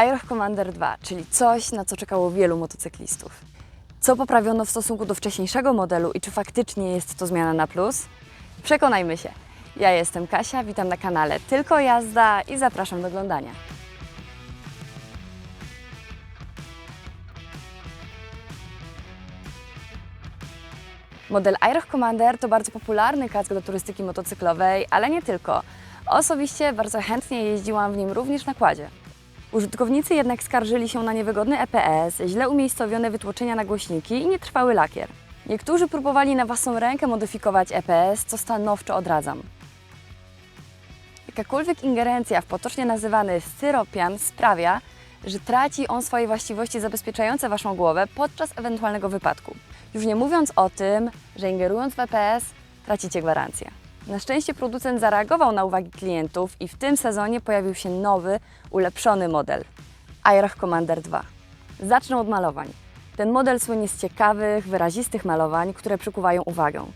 Aeroch Commander 2, czyli coś, na co czekało wielu motocyklistów. Co poprawiono w stosunku do wcześniejszego modelu i czy faktycznie jest to zmiana na plus? Przekonajmy się. Ja jestem Kasia, witam na kanale Tylko Jazda i zapraszam do oglądania. Model Aeroch Commander to bardzo popularny kask do turystyki motocyklowej, ale nie tylko. Osobiście bardzo chętnie jeździłam w nim również na kładzie. Użytkownicy jednak skarżyli się na niewygodny EPS, źle umiejscowione wytłoczenia na głośniki i nietrwały lakier. Niektórzy próbowali na własną rękę modyfikować EPS, co stanowczo odradzam. Jakakolwiek ingerencja w potocznie nazywany styropian sprawia, że traci on swoje właściwości zabezpieczające Waszą głowę podczas ewentualnego wypadku. Już nie mówiąc o tym, że ingerując w EPS tracicie gwarancję. Na szczęście producent zareagował na uwagi klientów i w tym sezonie pojawił się nowy, ulepszony model Aeroch Commander 2. Zacznę od malowań. Ten model słynie z ciekawych, wyrazistych malowań, które przykuwają uwagę.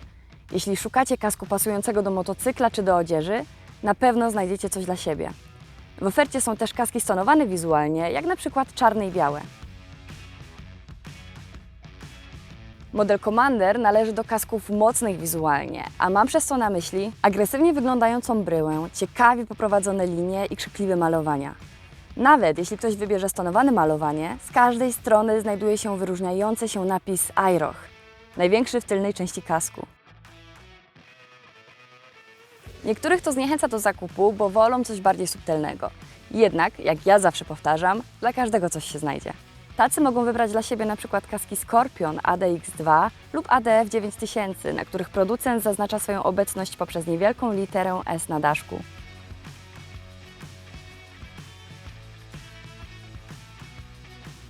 Jeśli szukacie kasku pasującego do motocykla czy do odzieży, na pewno znajdziecie coś dla siebie. W ofercie są też kaski stonowane wizualnie, jak na przykład czarne i białe. Model Commander należy do kasków mocnych wizualnie, a mam przez to na myśli agresywnie wyglądającą bryłę, ciekawie poprowadzone linie i krzykliwe malowania. Nawet jeśli ktoś wybierze stonowane malowanie, z każdej strony znajduje się wyróżniający się napis Aeroch, największy w tylnej części kasku. Niektórych to zniechęca do zakupu, bo wolą coś bardziej subtelnego. Jednak, jak ja zawsze powtarzam, dla każdego coś się znajdzie. Tacy mogą wybrać dla siebie na przykład kaski Scorpion ADX2 lub ADF 9000, na których producent zaznacza swoją obecność poprzez niewielką literę S na daszku.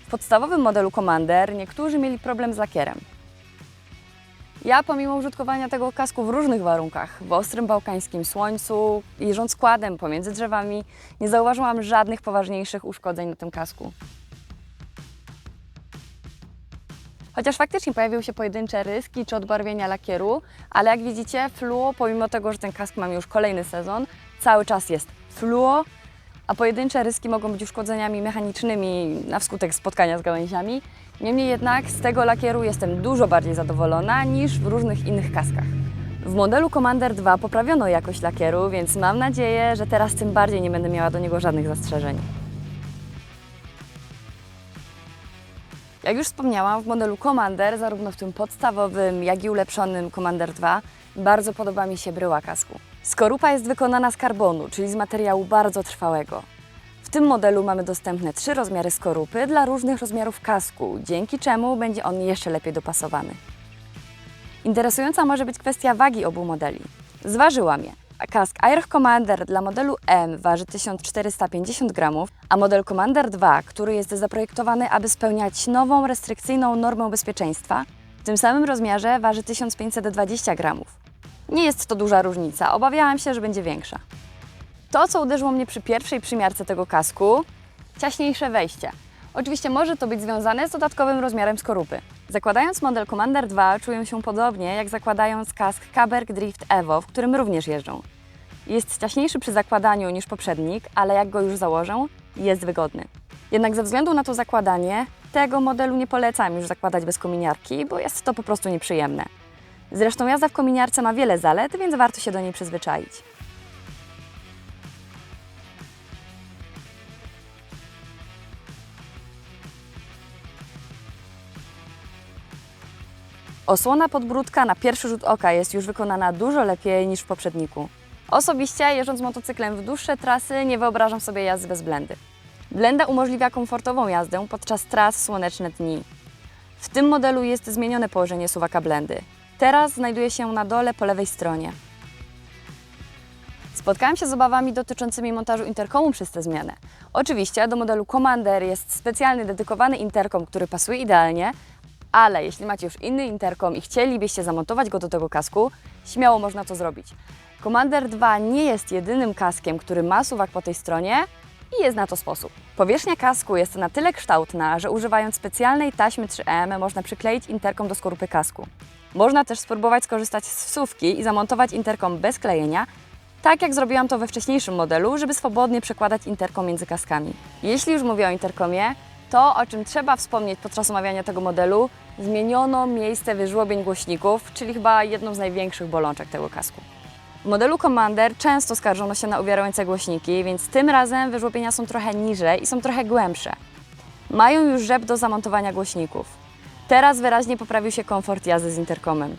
W podstawowym modelu Commander niektórzy mieli problem z lakierem. Ja pomimo użytkowania tego kasku w różnych warunkach, w ostrym bałkańskim słońcu, jeżdżąc składem pomiędzy drzewami, nie zauważyłam żadnych poważniejszych uszkodzeń na tym kasku. Chociaż faktycznie pojawiły się pojedyncze ryski czy odbarwienia lakieru, ale jak widzicie, fluo, pomimo tego, że ten kask mam już kolejny sezon, cały czas jest fluo, a pojedyncze ryski mogą być uszkodzeniami mechanicznymi na wskutek spotkania z gałęziami. Niemniej jednak z tego lakieru jestem dużo bardziej zadowolona niż w różnych innych kaskach. W modelu Commander 2 poprawiono jakość lakieru, więc mam nadzieję, że teraz tym bardziej nie będę miała do niego żadnych zastrzeżeń. Jak już wspomniałam, w modelu Commander, zarówno w tym podstawowym, jak i ulepszonym Commander 2, bardzo podoba mi się bryła kasku. Skorupa jest wykonana z karbonu, czyli z materiału bardzo trwałego. W tym modelu mamy dostępne trzy rozmiary skorupy dla różnych rozmiarów kasku, dzięki czemu będzie on jeszcze lepiej dopasowany. Interesująca może być kwestia wagi obu modeli. Zważyłam je. Kask Air Commander dla modelu M waży 1450 gramów, a model Commander 2, który jest zaprojektowany, aby spełniać nową, restrykcyjną normę bezpieczeństwa, w tym samym rozmiarze waży 1520 gramów. Nie jest to duża różnica, obawiałam się, że będzie większa. To, co uderzyło mnie przy pierwszej przymiarce tego kasku, ciaśniejsze wejście. Oczywiście może to być związane z dodatkowym rozmiarem skorupy. Zakładając model Commander 2 czują się podobnie jak zakładając kask Kaberg Drift Evo, w którym również jeżdżą. Jest ciaśniejszy przy zakładaniu niż poprzednik, ale jak go już założę, jest wygodny. Jednak ze względu na to zakładanie, tego modelu nie polecam już zakładać bez kominiarki, bo jest to po prostu nieprzyjemne. Zresztą jazda w kominiarce ma wiele zalet, więc warto się do niej przyzwyczaić. Osłona podbródka na pierwszy rzut oka jest już wykonana dużo lepiej niż w poprzedniku. Osobiście, jeżdżąc motocyklem w dłuższe trasy, nie wyobrażam sobie jazdy bez blendy. Blenda umożliwia komfortową jazdę podczas tras słoneczne dni. W tym modelu jest zmienione położenie suwaka blendy. Teraz znajduje się na dole po lewej stronie. Spotkałam się z obawami dotyczącymi montażu interkomu przez tę zmianę. Oczywiście do modelu Commander jest specjalny, dedykowany interkom, który pasuje idealnie, ale jeśli macie już inny interkom i chcielibyście zamontować go do tego kasku, śmiało można to zrobić. Commander 2 nie jest jedynym kaskiem, który ma suwak po tej stronie i jest na to sposób. Powierzchnia kasku jest na tyle kształtna, że używając specjalnej taśmy 3M można przykleić interkom do skorupy kasku. Można też spróbować skorzystać z wsówki i zamontować interkom bez klejenia. Tak jak zrobiłam to we wcześniejszym modelu, żeby swobodnie przekładać interkom między kaskami. Jeśli już mówię o interkomie, to o czym trzeba wspomnieć podczas omawiania tego modelu, zmieniono miejsce wyżłobień głośników, czyli chyba jedną z największych bolączek tego kasku. W modelu Commander często skarżono się na uwierające głośniki, więc tym razem wyżłobienia są trochę niżej i są trochę głębsze. Mają już rzep do zamontowania głośników. Teraz wyraźnie poprawił się komfort jazdy z interkomem.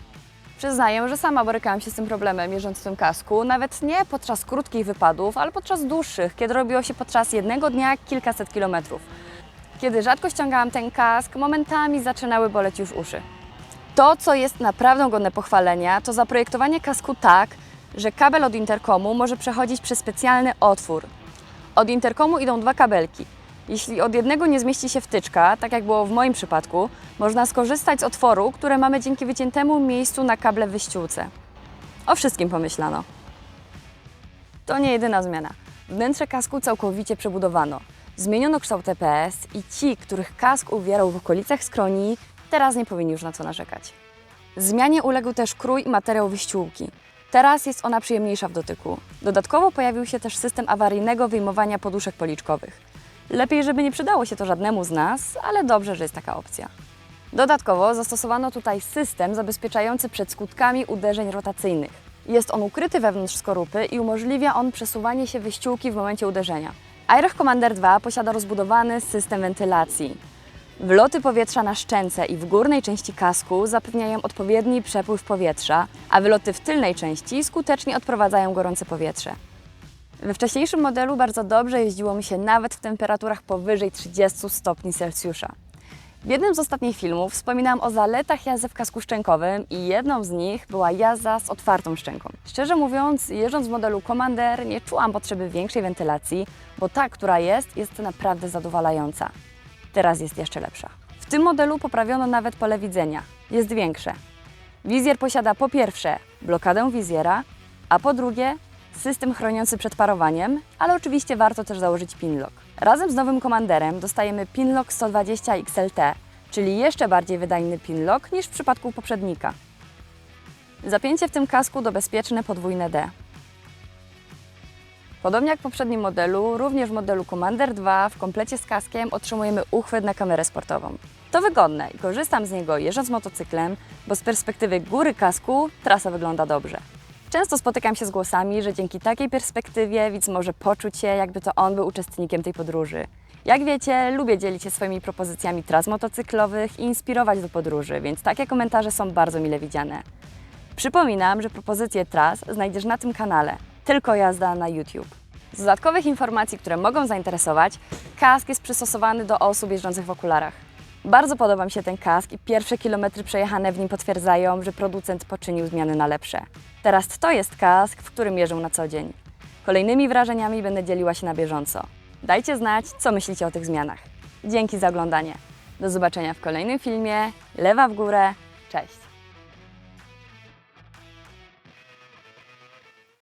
Przyznaję, że sama borykałam się z tym problemem jeżdżąc w tym kasku, nawet nie podczas krótkich wypadów, ale podczas dłuższych, kiedy robiło się podczas jednego dnia kilkaset kilometrów. Kiedy rzadko ściągałam ten kask, momentami zaczynały boleć już uszy. To, co jest naprawdę godne pochwalenia, to zaprojektowanie kasku tak, że kabel od interkomu może przechodzić przez specjalny otwór. Od interkomu idą dwa kabelki. Jeśli od jednego nie zmieści się wtyczka, tak jak było w moim przypadku, można skorzystać z otworu, które mamy dzięki wyciętemu miejscu na kable wyściółce. O wszystkim pomyślano. To nie jedyna zmiana. Wnętrze kasku całkowicie przebudowano. Zmieniono kształt TPS i ci, których kask uwierał w okolicach skroni, teraz nie powinni już na co narzekać. Zmianie uległ też krój i materiał wyściółki. Teraz jest ona przyjemniejsza w dotyku. Dodatkowo pojawił się też system awaryjnego wyjmowania poduszek policzkowych. Lepiej, żeby nie przydało się to żadnemu z nas, ale dobrze, że jest taka opcja. Dodatkowo zastosowano tutaj system zabezpieczający przed skutkami uderzeń rotacyjnych. Jest on ukryty wewnątrz skorupy i umożliwia on przesuwanie się wyściółki w momencie uderzenia. Aeroch Commander 2 posiada rozbudowany system wentylacji. Wloty powietrza na szczęce i w górnej części kasku zapewniają odpowiedni przepływ powietrza, a wyloty w tylnej części skutecznie odprowadzają gorące powietrze. We wcześniejszym modelu bardzo dobrze jeździło mi się nawet w temperaturach powyżej 30 stopni Celsjusza. W jednym z ostatnich filmów wspominałam o zaletach jazdy w kasku szczękowym i jedną z nich była jazda z otwartą szczęką. Szczerze mówiąc, jeżdżąc w modelu Commander nie czułam potrzeby większej wentylacji, bo ta, która jest, jest naprawdę zadowalająca. Teraz jest jeszcze lepsza. W tym modelu poprawiono nawet pole widzenia. Jest większe. Wizjer posiada po pierwsze blokadę wizjera, a po drugie system chroniący przed parowaniem, ale oczywiście warto też założyć pinlock. Razem z nowym komanderem dostajemy pinlock 120 XLT, czyli jeszcze bardziej wydajny pinlock niż w przypadku poprzednika. Zapięcie w tym kasku to bezpieczne podwójne D. Podobnie jak w poprzednim modelu, również w modelu Commander 2 w komplecie z kaskiem otrzymujemy uchwyt na kamerę sportową. To wygodne i korzystam z niego jeżdżąc motocyklem, bo z perspektywy góry kasku trasa wygląda dobrze. Często spotykam się z głosami, że dzięki takiej perspektywie widz może poczuć się, jakby to on był uczestnikiem tej podróży. Jak wiecie, lubię dzielić się swoimi propozycjami tras motocyklowych i inspirować do podróży, więc takie komentarze są bardzo mile widziane. Przypominam, że propozycje tras znajdziesz na tym kanale. Tylko jazda na YouTube. Z dodatkowych informacji, które mogą zainteresować, kask jest przystosowany do osób jeżdżących w okularach. Bardzo podoba mi się ten kask i pierwsze kilometry przejechane w nim potwierdzają, że producent poczynił zmiany na lepsze. Teraz to jest kask, w którym jeżdżę na co dzień. Kolejnymi wrażeniami będę dzieliła się na bieżąco. Dajcie znać, co myślicie o tych zmianach. Dzięki za oglądanie. Do zobaczenia w kolejnym filmie. Lewa w górę. Cześć!